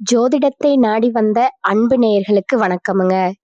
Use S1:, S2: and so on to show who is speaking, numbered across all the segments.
S1: ஜோதிடத்தை நாடி வந்த அன்பு நேயர்களுக்கு வணக்கமுங்க.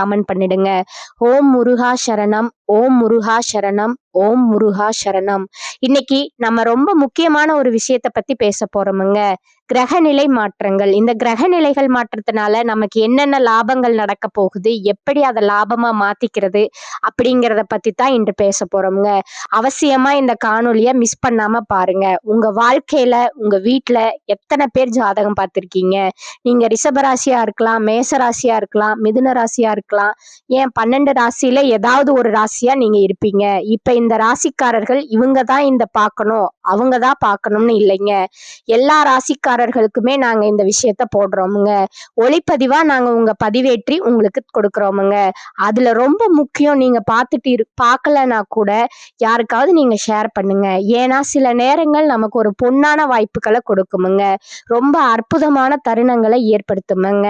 S1: கமெண்ட் பண்ணிடுங்க. ஓம் முருகா சரணம் ஓம் முருகா சரணம். ஓம் முருகா சரணம். இன்னைக்கு நம்ம ரொம்ப முக்கியமான ஒரு விஷயத்த பத்தி பேச போறோமுங்க. கிரகநிலை மாற்றங்கள். இந்த கிரகநிலைகள் மாற்றத்தினால நமக்கு என்னென்ன லாபங்கள் நடக்க போகுது? எப்படி அதை லாபமா மாத்திக்கிறது? அப்படிங்கிறத பத்தி தான் இன்று பேச போறோமுங்க. அவசியமா இந்த காணொலிய மிஸ் பண்ணாம பாருங்க. உங்க வாழ்க்கையில உங்க வீட்டுல எத்தனை பேர் ஜாதகம் பார்த்திருக்கீங்க? நீங்க ரிஷபராசியா இருக்கலாம் மேச ராசியா இருக்கலாம் மிதுன ராசியா இருக்கலாம். ஏன் பன்னெண்டு ராசியில ஏதாவது ஒரு ராசியா நீங்க இருப்பீங்க. இப்ப இந்த ராசிக்காரர்கள் இவங்க தான் இந்த பார்க்கணும் அவங்க தான் பார்க்கணும்னு இல்லைங்க. எல்லா ராசிக்காரர்களுக்குமே நாங்க இந்த விஷயத்த போடுறோமுங்க. ஒளிப்பதிவா நாங்க உங்க பதிவேற்றி உங்களுக்கு கொடுக்குறோமுங்க. அதுல ரொம்ப முக்கியம் நீங்க பார்த்துட்டு இரு பார்க்கலனா கூட யாருக்காவது நீங்க ஷேர் பண்ணுங்க. ஏன்னா சில நேரங்கள் நமக்கு ஒரு பொன்னான வாய்ப்புகளை கொடுக்குமுங்க. ரொம்ப அற்புதமான தருணங்களை ஏற்படுத்துமுங்க.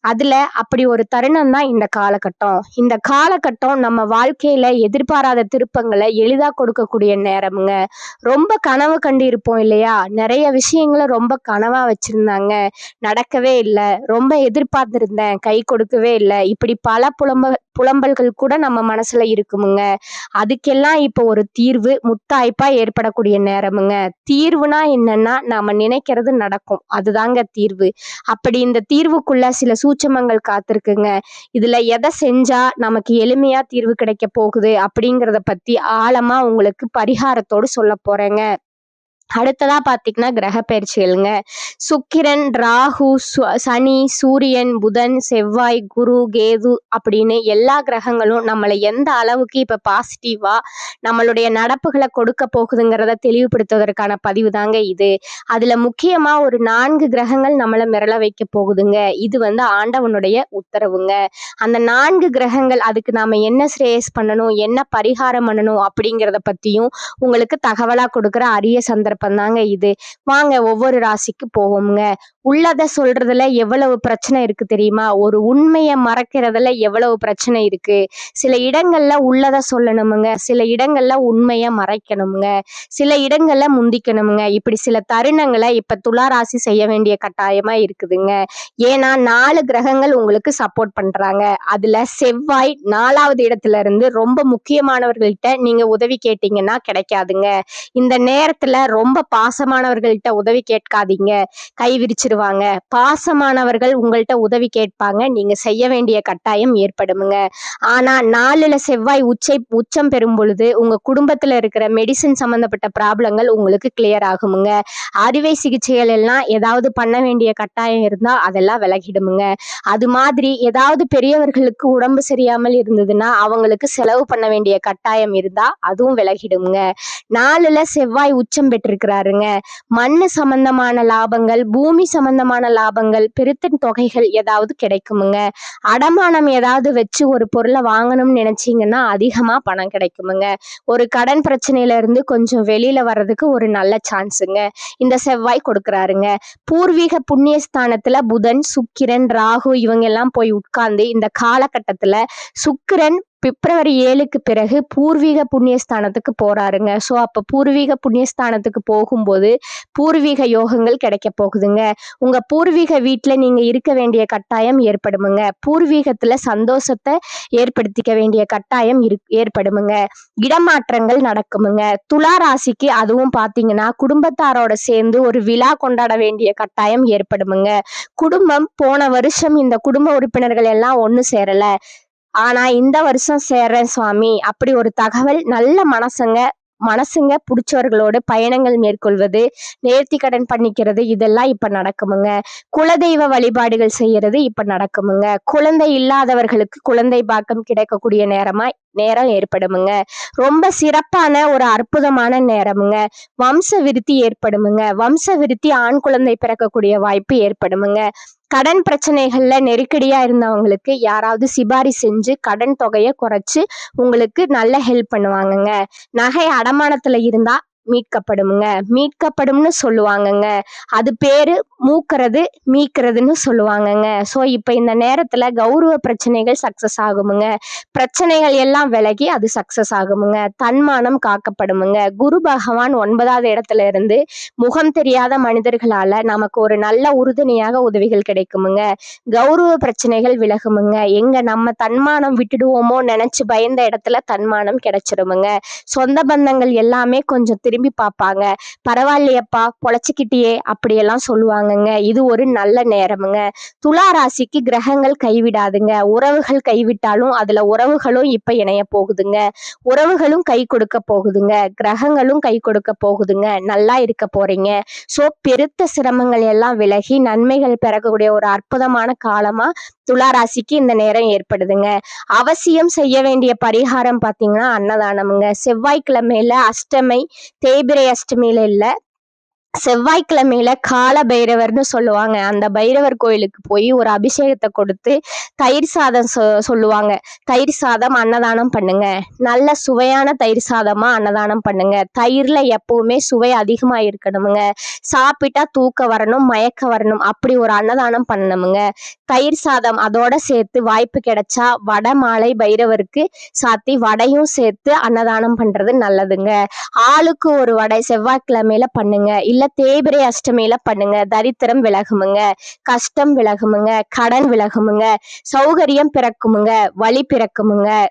S1: அதுல அப்படி ஒரு தருணம் தான் இந்த காலகட்டம். இந்த காலகட்டம் நம்ம வாழ்க்கையில எதிர்பாராத திருப்பங்களை எளிதா கொடுக்கக்கூடிய நேரமுங்க. ரொம்ப கனவு கண்டு இருப்போம் இல்லையா? நிறைய விஷயங்களை ரொம்ப கனவா வச்சிருந்தாங்க. நடக்கவே இல்லை. ரொம்ப எதிர்பார்த்திருந்தேன். கை கொடுக்கவே இல்லை. இப்படி பல புலம்ப புலம்பல்கள் கூட நம்ம மனசுல இருக்குமுங்க. அதுக்கெல்லாம் இப்போ ஒரு தீர்வு முத்தாய்ப்பா ஏற்படக்கூடிய நேரமுங்க. தீர்வுனா என்னன்னா நாம நினைக்கிறது நடக்கும். அதுதாங்க தீர்வு. அப்படி இந்த தீர்வுக்குள்ள சில சூட்சமங்கள் காத்திருக்குங்க. இதுல எதை செஞ்சா நமக்கு எளிமையா தீர்வு கிடைக்க போகுது அப்படிங்கிறத பத்தி ஆழமா உங்களுக்கு பரிகாரத்தோடு சொல்ல போறேங்க. அடுத்ததா பார்த்தீங்கன்னா கிரக சுக்கிரன் ராகு சனி சூரியன் புதன் செவ்வாய் குரு கேது அப்படின்னு எல்லா கிரகங்களும் நம்மளை எந்த அளவுக்கு இப்போ பாசிட்டிவாக நம்மளுடைய நடப்புகளை கொடுக்க போகுதுங்கிறத தெளிவுபடுத்துவதற்கான பதிவு தாங்க இது. அதில் முக்கியமாக ஒரு நான்கு கிரகங்கள் நம்மளை மிரள வைக்க போகுதுங்க. இது வந்து ஆண்டவனுடைய உத்தரவுங்க. அந்த நான்கு கிரகங்கள் அதுக்கு நாம் என்ன ஸ்ரேயஸ் பண்ணணும் என்ன பரிகாரம் பண்ணணும் அப்படிங்கிறத பற்றியும் உங்களுக்கு தகவலாக கொடுக்குற அரிய சந்தர்ப்பம் தாங்க இது. வாங்க ஒவ்வொரு ராசிக்கு போவோம்ங்க. உள்ளத சொல்றதுல எவ்வளவு பிரச்சனை இருக்கு தெரியுமா? ஒரு உண்மையை மறக்கிறதுல எவ்வளவு பிரச்சனை இருக்கு? சில இடங்கள்ல உள்ளத சொல்லணுமுங்க. சில இடங்கள்ல உண்மையை மறைக்கணுமுங்க. சில இடங்கள்ல முந்திக்கணுமுங்க. இப்படி சில தருணங்களை இப்ப துளாராசி செய்ய வேண்டிய கட்டாயமா இருக்குதுங்க. ஏன்னா நாலு கிரகங்கள் உங்களுக்கு சப்போர்ட் பண்றாங்க. அதுல செவ்வாய் நாலாவது இடத்துல இருந்து ரொம்ப முக்கியமானவர்கள்ட்ட நீங்க உதவி கேட்டீங்கன்னா கிடைக்காதுங்க. இந்த நேரத்துல ரொம்ப பாசமானவர்கள்ட்ட உதவி கேட்காதீங்க. கை விரிச்சு வச்சிருவாங்க பாசமானவர்கள் உங்கள்கிட்ட உதவி கேட்பாங்க. நீங்க செய்ய வேண்டிய கட்டாயம் ஏற்படுமுங்க. ஆனா நாலுல செவ்வாய் உச்சை உச்சம் பெறும் பொழுது உங்க குடும்பத்துல இருக்கிற மெடிசன் சம்பந்தப்பட்ட ப்ராப்ளங்கள் உங்களுக்கு கிளியர் ஆகுமுங்க. அறுவை சிகிச்சைகள் எல்லாம் ஏதாவது பண்ண வேண்டிய கட்டாயம் இருந்தா அதெல்லாம் விலகிடுமுங்க. அது மாதிரி ஏதாவது பெரியவர்களுக்கு உடம்பு சரியாமல் இருந்ததுன்னா அவங்களுக்கு செலவு பண்ண வேண்டிய கட்டாயம் இருந்தா அதுவும் விலகிடுமுங்க. நாலுல செவ்வாய் உச்சம் பெற்றிருக்கிறாருங்க. மண்ணு சம்பந்தமான லாபங்கள் பூமி சம்பந்தமான லாபங்கள் பெருத்த தொகைகள் ஏதாவது கிடைக்குமுங்க. அடமானம் ஏதாவது வச்சு ஒரு பொருளை வாங்கணும்னு நினைச்சீங்கன்னா அதிகமா பணம் கிடைக்குமுங்க. ஒரு கடன் பிரச்சனையில இருந்து கொஞ்சம் வெளியில வர்றதுக்கு ஒரு நல்ல சான்ஸுங்க. இந்த செவ்வாய் கொடுக்குறாருங்க. பூர்வீக புண்ணியஸ்தானத்துல புதன் சுக்கிரன் ராகு இவங்க எல்லாம் போய் உட்கார்ந்து இந்த காலகட்டத்துல சுக்கிரன் பிப்ரவரி ஏழுக்கு பிறகு பூர்வீக புண்ணியஸ்தானத்துக்கு போறாருங்க. ஸோ அப்போ பூர்வீக புண்ணியஸ்தானத்துக்கு போகும்போது பூர்வீக யோகங்கள் கிடைக்க போகுதுங்க. உங்க பூர்வீக வீட்டில் நீங்க இருக்க வேண்டிய கட்டாயம் ஏற்படுமுங்க. பூர்வீகத்துல சந்தோஷத்தை ஏற்படுத்திக்க வேண்டிய கட்டாயம் இரு ஏற்படுமுங்க. இடமாற்றங்கள் நடக்குமுங்க. துலா ராசிக்கு அதுவும் பார்த்தீங்கன்னா குடும்பத்தாரோட சேர்ந்து ஒரு விழா கொண்டாட வேண்டிய கட்டாயம் ஏற்படுமுங்க. குடும்பம் போன வருஷம் இந்த குடும்ப உறுப்பினர்கள் எல்லாம் ஒன்று சேரல. ஆனா இந்த வருஷம் சேர்றேன் சுவாமி. அப்படி ஒரு தகவல் நல்ல மனசுங்க மனசுங்க பிடிச்சவர்களோடு பயணங்கள் மேற்கொள்வது நேர்த்தி கடன் பண்ணிக்கிறது இதெல்லாம் இப்ப நடக்குமுங்க. குலதெய்வ வழிபாடுகள் செய்யறது இப்ப நடக்குமுங்க. குழந்தை இல்லாதவர்களுக்கு குழந்தை பாக்கம் கிடைக்கக்கூடிய நேரமா நேரம் ஏற்படுமுங்க. ரொம்ப சிறப்பான ஒரு அற்புதமான நேரமுங்க. வம்ச விருத்தி ஏற்படுமுங்க. வம்ச விருத்தி ஆண் குழந்தை பிறக்கக்கூடிய வாய்ப்பு ஏற்படுமுங்க. கடன் பிரச்சனைகள்ல நெருக்கடியா இருந்தவங்களுக்கு யாராவது சிபாரி செஞ்சு கடன் தொகையை குறைச்சு உங்களுக்கு நல்ல ஹெல்ப் பண்ணுவாங்கங்க. நகை அடமானத்துல இருந்தா மீட்கப்படுமுங்க. மீட்கப்படும்னு சொல்லுவாங்கங்க. அது பேரு மூக்கிறது மீக்கிறதுன்னு சொல்லுவாங்கங்க. ஸோ இப்போ இந்த நேரத்தில் கௌரவ பிரச்சனைகள் சக்ஸஸ் ஆகுமுங்க. பிரச்சனைகள் எல்லாம் விலகி அது சக்ஸஸ் ஆகுமுங்க. தன்மானம் காக்கப்படுமுங்க. குரு பகவான் ஒன்பதாவது இடத்துல இருந்து முகம் தெரியாத மனிதர்களால் நமக்கு ஒரு நல்ல உறுதுணையாக உதவிகள் கிடைக்குமுங்க. கௌரவ பிரச்சனைகள் விலகுமுங்க. எங்கே நம்ம தன்மானம் விட்டுடுவோமோ நினச்சி பயந்த இடத்துல தன்மானம் கிடைச்சிருமுங்க. சொந்த பந்தங்கள் எல்லாமே கொஞ்சம் திரும்பி பார்ப்பாங்க. பரவாயில்லையப்பா பொழைச்சிக்கிட்டியே அப்படியெல்லாம் சொல்லுவாங்க. வாங்குங்க. இது ஒரு நல்ல நேரமுங்க. துலா ராசிக்கு கிரகங்கள் கைவிடாதுங்க. உறவுகள் கைவிட்டாலும் அதுல உறவுகளும் இப்ப இணைய போகுதுங்க. உறவுகளும் கை கொடுக்க போகுதுங்க. கிரகங்களும் கை கொடுக்க போகுதுங்க. நல்லா இருக்க போறீங்க. சோ பெருத்த சிரமங்கள் எல்லாம் விலகி நன்மைகள் பெறக்கூடிய ஒரு அற்புதமான காலமா துலா ராசிக்கு இந்த நேரம் ஏற்படுதுங்க. அவசியம் செய்ய வேண்டிய பரிகாரம் பாத்தீங்கன்னா அன்னதானமுங்க. செவ்வாய்க்கிழமையில அஷ்டமை தேய்பிரை அஷ்டமியில இல்ல செவ்வாய்க்கிழமையில கால பைரவர்னு சொல்லுவாங்க. அந்த பைரவர் கோயிலுக்கு போய் ஒரு அபிஷேகத்தை கொடுத்து தயிர் சாதம் சொ சொல்லுவாங்க. தயிர் சாதம் அன்னதானம் பண்ணுங்க. நல்ல சுவையான தயிர் சாதமா அன்னதானம் பண்ணுங்க. தயிர்ல எப்பவுமே சுவை அதிகமா இருக்கணுமுங்க சாப்பிட்டா தூக்க வரணும் மயக்க வரணும். அப்படி ஒரு அன்னதானம் பண்ணணுமுங்க. தயிர் சாதம் அதோட சேர்த்து வாய்ப்பு கிடைச்சா வடை மாலை பைரவருக்கு சாத்தி வடையும் சேர்த்து அன்னதானம் பண்றது நல்லதுங்க. ஆளுக்கு ஒரு வடை செவ்வாய்க்கிழமையில பண்ணுங்க. இல்ல தேய்பிரை அஷ்டமியில பண்ணுங்க. தரித்திரம் விலகுமுங்க. கஷ்டம் விலகுமுங்க. கடன் விலகுமுங்க. சௌகரியம் பிறக்குமுங்க. வழி பிறக்குமுங்க.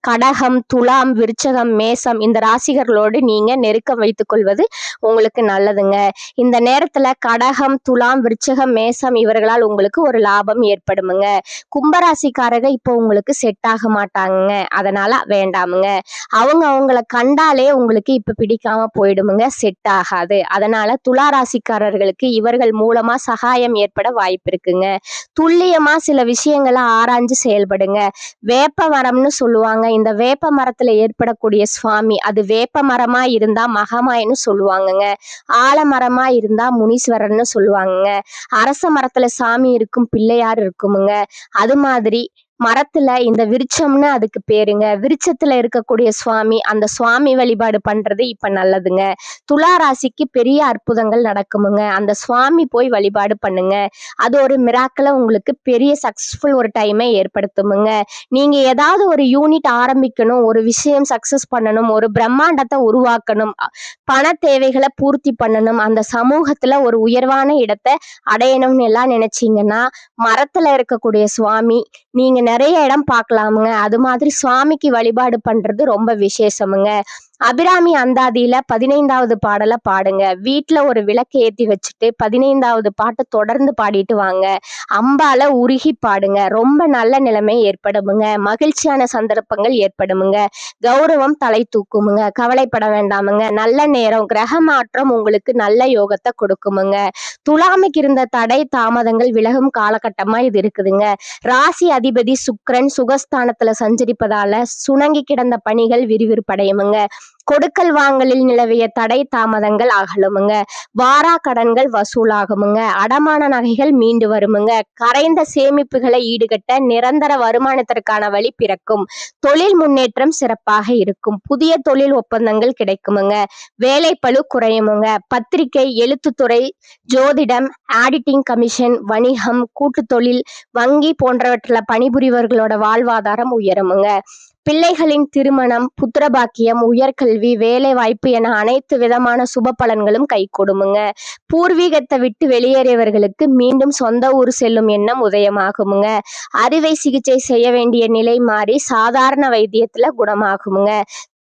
S1: கடகம் துலாம் விருச்சகம் மேசம் இந்த ராசிகர்களோடு நீங்க நெருக்கம் வைத்துக் கொள்வது உங்களுக்கு நல்லதுங்க. இந்த நேரத்துல கடகம் துலாம் விருச்சகம் மேசம் இவர்களால் உங்களுக்கு ஒரு லாபம் ஏற்படுமுங்க. கும்பராசிக்காரங்க இப்போ உங்களுக்கு செட் ஆக மாட்டாங்க அதனால வேண்டாமுங்க. அவங்க அவங்கள கண்டாலே உங்களுக்கு இப்ப பிடிக்காம போயிடுமுங்க. செட் ஆகாது. அதனால துலா ராசிக்காரர்களுக்கு இவர்கள் மூலமா சகாயம் ஏற்பட வாய்ப்பு இருக்குங்க. துல்லியமா சில விஷயங்களை ஆராய்ஞ்சு செயல்படுங்க. வேப்ப மரம்னு சொல்லுவாங்க. இந்த வேப்ப மரத்துல ஏற்படக்கூடிய சுவாமி அது வேப்ப மரமா இருந்தா மகமாயின்னு சொல்லுவாங்கங்க. ஆலமரமா இருந்தா முனீஸ்வரர்னு சொல்லுவாங்கங்க. அரச மரத்துல சாமி இருக்கும் பிள்ளையார் இருக்குமுங்க. அது மாதிரி மரத்துல இந்த விருட்சம்னு அதுக்கு பேருங்க. விருட்சத்துல இருக்கக்கூடிய சுவாமி அந்த சுவாமி வழிபாடு பண்றது இப்ப நல்லதுங்க. துலா ராசிக்கு பெரிய அற்புதங்கள் நடக்குமுங்க. அந்த சுவாமி போய் வழிபாடு பண்ணுங்க. அது ஒரு மிராக்கில் உங்களுக்கு பெரிய சக்சஸ்ஃபுல் ஒரு டைமை ஏற்படுத்துமுங்க. நீங்க ஏதாவது ஒரு யூனிட் ஆரம்பிக்கணும் ஒரு விஷயம் சக்சஸ் பண்ணணும் ஒரு பிரம்மாண்டத்தை உருவாக்கணும் பண தேவைகளை பூர்த்தி பண்ணணும் அந்த சமூகத்துல ஒரு உயர்வான இடத்தை அடையணும்னு எல்லாம் நினைச்சீங்கன்னா மரத்துல இருக்கக்கூடிய சுவாமி நீங்க நிறைய இடம் பார்க்கலாமுங்க. அது மாதிரி சுவாமிக்கு வழிபாடு பண்றது ரொம்ப விசேஷமுங்க. அபிராமி அந்தாதியில பதினைந்தாவது பாடலை பாடுங்க. வீட்டில் ஒரு விளக்கு ஏத்தி வச்சுட்டு பதினைந்தாவது பாட்டை தொடர்ந்து பாடிட்டு வாங்க. அம்பால உருகி பாடுங்க. ரொம்ப நல்ல நிலைமை ஏற்படுமுங்க. மகிழ்ச்சியான சந்தர்ப்பங்கள் ஏற்படுமுங்க. கௌரவம் தலை தூக்குமுங்க. கவலைப்பட வேண்டாமுங்க. நல்ல நேரம் கிரக மாற்றம் உங்களுக்கு நல்ல யோகத்தை கொடுக்குமுங்க. துலாமைக்கு இருந்த தடை தாமதங்கள் விலகும் காலகட்டமா இது இருக்குதுங்க. ராசி அதிபதி சுக்ரன் சுகஸ்தானத்துல சஞ்சரிப்பதால சுணங்கி கிடந்த பணிகள் விறுவிறுப்படையுமுங்க. கொடுக்கல் வாங்கலில் நிலவிய தடை தாமதங்கள் அகலுமுங்க. வாரா கடன்கள் வசூலாகுமுங்க. அடமான நகைகள் மீண்டு வருமுங்க. கரைந்த சேமிப்புகளை ஈடுகட்ட நிரந்தர வருமானத்திற்கான வழி பிறக்கும். தொழில் முன்னேற்றம் சிறப்பாக இருக்கும். புதிய தொழில் ஒப்பந்தங்கள் கிடைக்குமுங்க. வேலைப்பழு குறையுமுங்க. பத்திரிகை எழுத்துத்துறை ஜோதிடம் ஆடிட்டிங் கமிஷன் வணிகம் கூட்டு தொழில் வங்கி போன்றவற்றில் பணிபுரிவர்களோட வாழ்வாதாரம் உயருமுங்க. பிள்ளைகளின் திருமணம் புத்திரபாக்கியம் உயர்கல்வி வேலை வாய்ப்பு என அனைத்து விதமான சுப பலன்களும் கை கொடுமுங்க. பூர்வீகத்தை விட்டு வெளியேறியவர்களுக்கு மீண்டும் சொந்த ஊர் செல்லும் எண்ணம் உதயமாகுமுங்க. அறுவை சிகிச்சை செய்ய வேண்டிய நிலை மாறி சாதாரண வைத்தியத்துல குணமாகுமுங்க.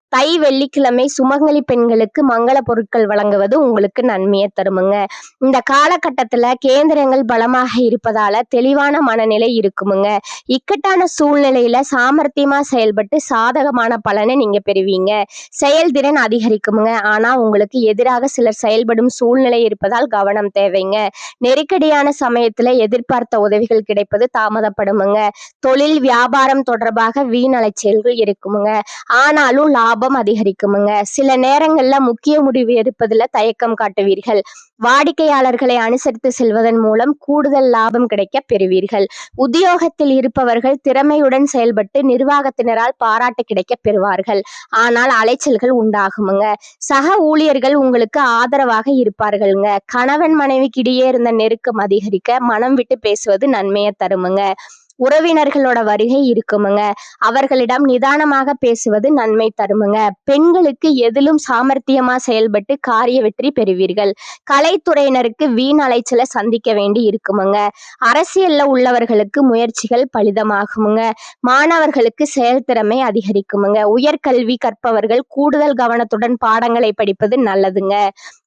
S1: தை வெள்ளிக்கிழமை சுமங்கலி பெண்களுக்கு மங்கள பொருட்கள் வழங்குவது உங்களுக்கு நன்மையை தருமுங்க. இந்த காலகட்டத்துல கேந்திரங்கள் பலமாக இருப்பதால தெளிவான மனநிலை இருக்குமுங்க. இக்கட்டான சூழ்நிலையில சாமர்த்தியமா செயல்பட்டு சாதகமான பலனை நீங்க பெறுவீங்க. செயல்திறன் அதிகரிக்குமுங்க. ஆனா உங்களுக்கு எதிராக சிலர் செயல்படும் சூழ்நிலை இருப்பதால் கவனம் தேவைங்க. நெருக்கடியான சமயத்துல எதிர்பார்த்த உதவிகள் கிடைப்பது தாமதப்படுமுங்க. தொழில் வியாபாரம் தொடர்பாக வீண் அலைச்சல்கள் இருக்குமுங்க. ஆனாலும் லாபம் லாபம் அதிகரிக்குமுங்க. சில நேரங்கள்ல முக்கிய முடிவு எடுப்பதுல தயக்கம் காட்டுவீர்கள். வாடிக்கையாளர்களை அனுசரித்து செல்வதன் மூலம் கூடுதல் லாபம் கிடைக்க பெறுவீர்கள். உத்தியோகத்தில் இருப்பவர்கள் திறமையுடன் செயல்பட்டு நிர்வாகத்தினரால் பாராட்டு கிடைக்க பெறுவார்கள். ஆனால் அலைச்சல்கள் உண்டாகுமுங்க. சக ஊழியர்கள் உங்களுக்கு ஆதரவாக இருப்பார்கள்ங்க. கணவன் மனைவிக்கிடையே இருந்த நெருக்கம் அதிகரிக்க மனம் விட்டு பேசுவது நன்மையை தருமுங்க. உறவினர்களோட வருகை இருக்குமுங்க. அவர்களிடம் நிதானமாக பேசுவது நன்மை தருமுங்க. பெண்களுக்கு எதிலும் சாமர்த்தியமா செயல்பட்டு காரிய வெற்றி பெறுவீர்கள். கலைத்துறையினருக்கு வீண் அலைச்சலை சந்திக்க வேண்டி இருக்குமுங்க. அரசியல்ல உள்ளவர்களுக்கு முயற்சிகள் பலிதமாகுமுங்க. மாணவர்களுக்கு செயல்திறமை அதிகரிக்குமுங்க. உயர்கல்வி கற்பவர்கள் கூடுதல் கவனத்துடன் பாடங்களை படிப்பது நல்லதுங்க.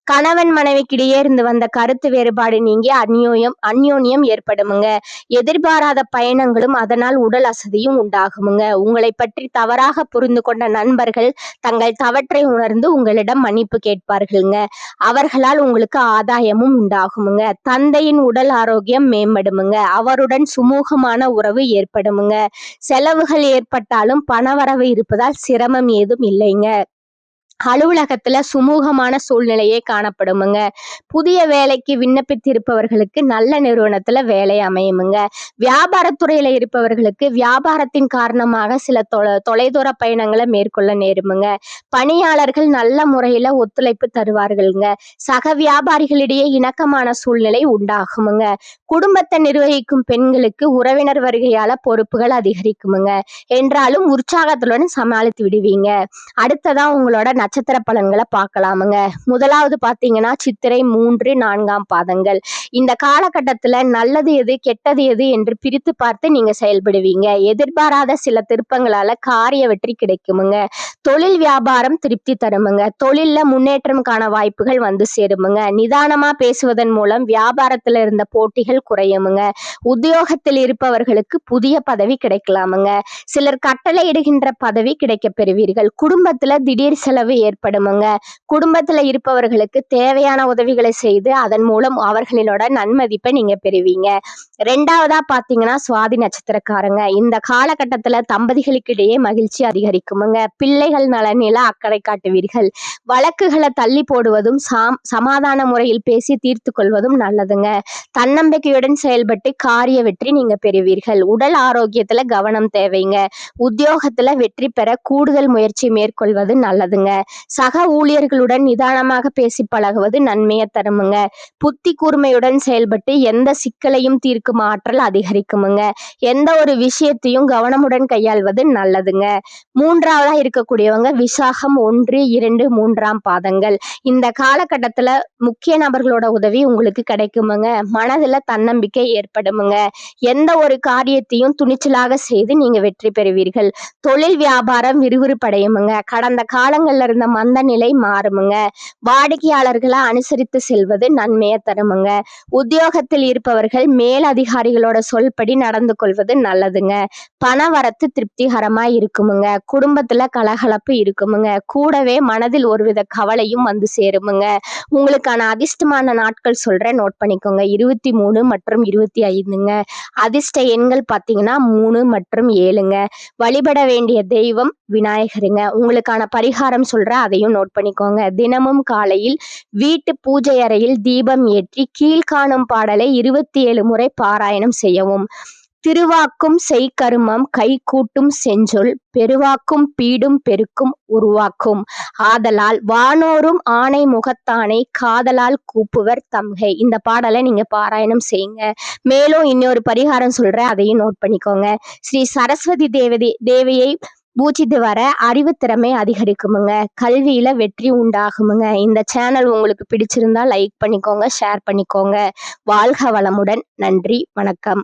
S1: கணவன் மனைவிக்கிடையே இருந்து வந்த கருத்து வேறுபாடு நீங்கி அந்யோயம் அந்யோன்யம் ஏற்படுமுங்க. எதிர்பாராத பயணங்களும் அதனால் உடல் அசதியும் உண்டாகுமுங்க. உங்களை பற்றி தவறாக புரிந்து கொண்ட நண்பர்கள் தங்கள் தவற்றை உணர்ந்து உங்களிடம் மன்னிப்பு கேட்பார்கள்ங்க. அவர்களால் உங்களுக்கு ஆதாயமும் உண்டாகுமுங்க. தந்தையின் உடல் ஆரோக்கியம் மேம்படுமுங்க. அவருடன் சுமூகமான உறவு ஏற்படுமுங்க. செலவுகள் ஏற்பட்டாலும் பணவரவு இருப்பதால் சிரமம் ஏதும் இல்லைங்க. அலுவலகத்துல சுமூகமான சூழ்நிலையே காணப்படுமுங்க. புதிய வேலைக்கு விண்ணப்பித்திருப்பவர்களுக்கு நல்ல நிறுவனத்துல வேலை அமையுமுங்க. வியாபாரத்துறையில இருப்பவர்களுக்கு வியாபாரத்தின் காரணமாக சில தொலை தொலைதூர பயணங்களை மேற்கொள்ள நேருமுங்க. பணியாளர்கள் நல்ல முறையில ஒத்துழைப்பு தருவார்கள்ங்க. சக வியாபாரிகளிடையே இணக்கமான சூழ்நிலை உண்டாகுமுங்க. குடும்பத்தை நிர்வகிக்கும் பெண்களுக்கு உறவினர் வருகையால பொறுப்புகள் அதிகரிக்குமுங்க. என்றாலும் உற்சாகத்துடன் சமாளித்து விடுவீங்க. அடுத்ததா உங்களோட நட்சத்திர பலன்களை பார்க்கலாமுங்க. முதலாவது பார்த்தீங்கன்னா சித்திரை மூன்று நான்காம் பாதங்கள். இந்த காலகட்டத்தில் நல்லது எது கெட்டது எது என்று பிரித்து பார்த்து நீங்க செயல்படுவீங்க. எதிர்பாராத சில திருப்பங்களால காரிய வெற்றி கிடைக்குமுங்க. தொழில் வியாபாரம் திருப்தி தருமுங்க. தொழில்ல முன்னேற்றம் காண வாய்ப்புகள் வந்து சேருமுங்க. நிதானமா பேசுவதன் மூலம் வியாபாரத்துல இருந்த போட்டிகள் குறையுமுங்க. உத்தியோகத்தில் இருப்பவர்களுக்கு புதிய பதவி கிடைக்கலாமுங்க. சிலர் கட்டளை இடுகின்ற பதவி கிடைக்க பெறுவீர்கள். குடும்பத்துல திடீர் செலவு ஏற்படுமுங்க. குடும்பத்துல இருப்பவர்களுக்கு தேவையான உதவிகளை செய்து அதன் மூலம் அவர்களினோட நன்மதிப்பை நீங்க பெறுவீங்க. ரெண்டாவதா பாத்தீங்கன்னா சுவாதி நட்சத்திரக்காரங்க. இந்த காலகட்டத்துல தம்பதிகளுக்கிடையே மகிழ்ச்சி அதிகரிக்குமுங்க. பிள்ளைகள் நலனில அக்கறை காட்டுவீர்கள். வழக்குகளை தள்ளி போடுவதும் சாம் சமாதான முறையில் பேசி தீர்த்து கொள்வதும் நல்லதுங்க. தன்னம்பிக்கையுடன் செயல்பட்டு காரிய வெற்றி நீங்க பெறுவீர்கள். உடல் ஆரோக்கியத்துல கவனம் தேவைங்க. உத்தியோகத்துல வெற்றி பெற கூடுதல் முயற்சி மேற்கொள்வது நல்லதுங்க. சக ஊழியர்களுடன் நிதானமாக பேசி பழகுவது நன்மையை தருமுங்க. புத்தி கூர்மையுடன் செயல்பட்டு எந்த சிக்கலையும் தீர்க்கும் ஆற்றல் அதிகரிக்குமுங்க. எந்த ஒரு விஷயத்தையும் கவனமுடன் கையாள்வது நல்லதுங்க. மூன்றாவதா இருக்கக்கூடியவங்க விசாகம் ஒன்று இரண்டு மூன்றாம் பாதங்கள். இந்த காலகட்டத்துல முக்கிய நபர்களோட உதவி உங்களுக்கு கிடைக்குமுங்க. மனதுல தன்னம்பிக்கை ஏற்படுமுங்க. எந்த ஒரு காரியத்தையும் துணிச்சலாக செய்து நீங்க வெற்றி பெறுவீர்கள். தொழில் வியாபாரம் விறுவிறுப்படையுமுங்க. கடந்த காலங்கள்ல இருந்த மந்த நிலை மாறுமுங்க. வாடிக்கையாளர்களை அனுசரித்து செல்வது நன்மையை தருமுங்க. உத்தியோகத்தில் இருப்பவர்கள் மேல் அதிகாரிகளோட சொல்படி நடந்து கொள்வது நல்லதுங்க. பண வரத்து திருப்திகரமா இருக்குமுங்க. குடும்பத்துல கலகலப்பு இருக்குமுங்க. கூடவே மனதில் ஒருவித கவலையும் வந்து சேருமுங்க. உங்களுக்கான அதிர்ஷ்டமான நாட்கள் சொல்றேன். நோட் பண்ணிக்கோங்க. இருபத்தி மூணு மற்றும் இருபத்தி ஐந்துங்க. அதிர்ஷ்ட எண்கள் பார்த்தீங்கன்னா மூணு மற்றும் ஏழுங்க. வழிபட வேண்டிய தெய்வம் விநாயகருங்க. உங்களுக்கான பரிகாரம் சொல்கிறேன் அதையும் நோட் பண்ணிக்கோங்க. தினமும் காலையில் வீட்டு பூஜை அறையில் தீபம் ஏற்றி கீழ்காணும் பாடலை இருபத்தி ஏழு முறை பாராயணம் செய்யவும். திருவாக்கும் செய்கருமம் கை கூட்டும் செஞ்சொல் பெருவாக்கும் பீடும் பெருக்கும் உருவாக்கும். ஆதலால் வானோரும் ஆணை முகத்தானை காதலால் கூப்புவர் தம்கை. இந்த பாடலை நீங்க பாராயணம் செய்யுங்க. மேலும் இன்னொரு பரிகாரம் சொல்றேன் அதையும் நோட் பண்ணிக்கோங்க. ஸ்ரீ சரஸ்வதி தேவதி தேவியை பூஜித்து வர அறிவு திறமை அதிகரிக்குமுங்க. கல்வியில வெற்றி உண்டாகுமுங்க. இந்த சேனல் உங்களுக்கு பிடிச்சிருந்தா லைக் பண்ணிக்கோங்க ஷேர் பண்ணிக்கோங்க. வாழ்க வளமுடன். நன்றி வணக்கம்.